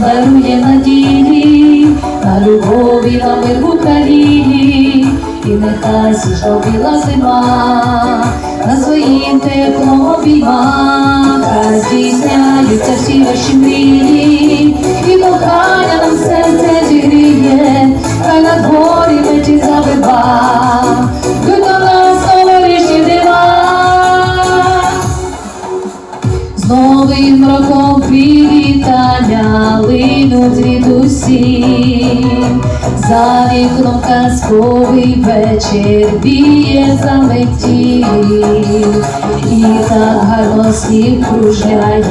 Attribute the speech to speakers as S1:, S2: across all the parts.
S1: дарує надії, на любові на мир в Україні, і нехай біла зима, на своїм теплом обійма, хай здійсняються всі ваші мрії, і кохання линуть звідусі, за вікном казковий вечір б'є за меті, і так гарно сніг кружляє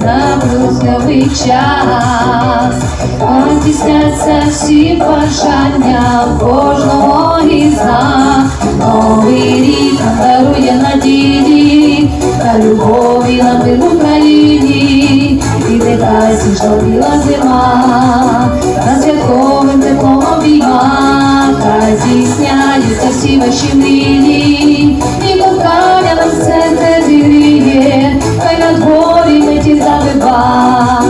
S1: за брудневий час, тісняться всі бажання кожного із нас, новий рік дарує надії та любові біла зима, на святковим теплом обіймах, хай здійсняються всі ваші мрії, і кохання нам серце зігріє, хай на дворі меті завива,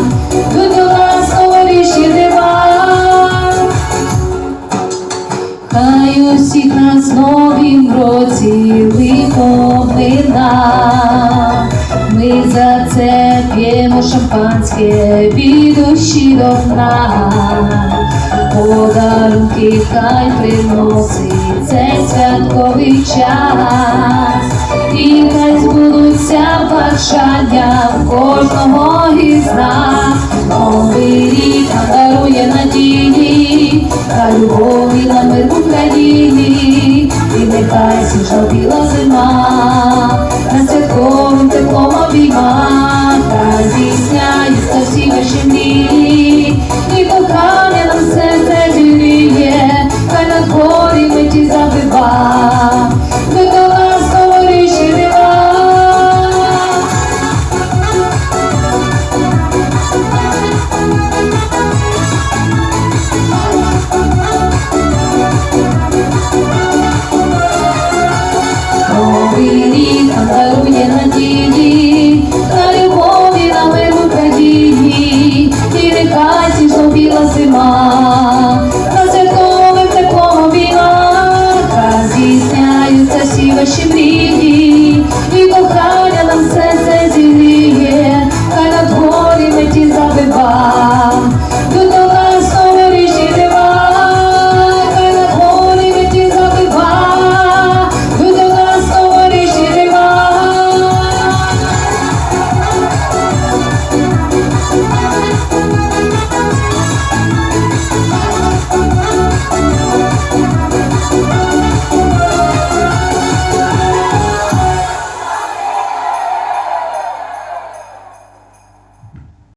S1: тут до нас новорічні дива. Хай у всіх нас новім році лихо. Ми за це п'ємо шампанське від душі до дна. Подарунки хай приносить цей святковий час. І хай збудуться бажання в кожного із нас. Новий рік дарує надії, та любові на мир в Україні, і нехай сніжно біла зима, на святковим теплом обійма та здійсняються Україні, і нехай сніжно біла зима,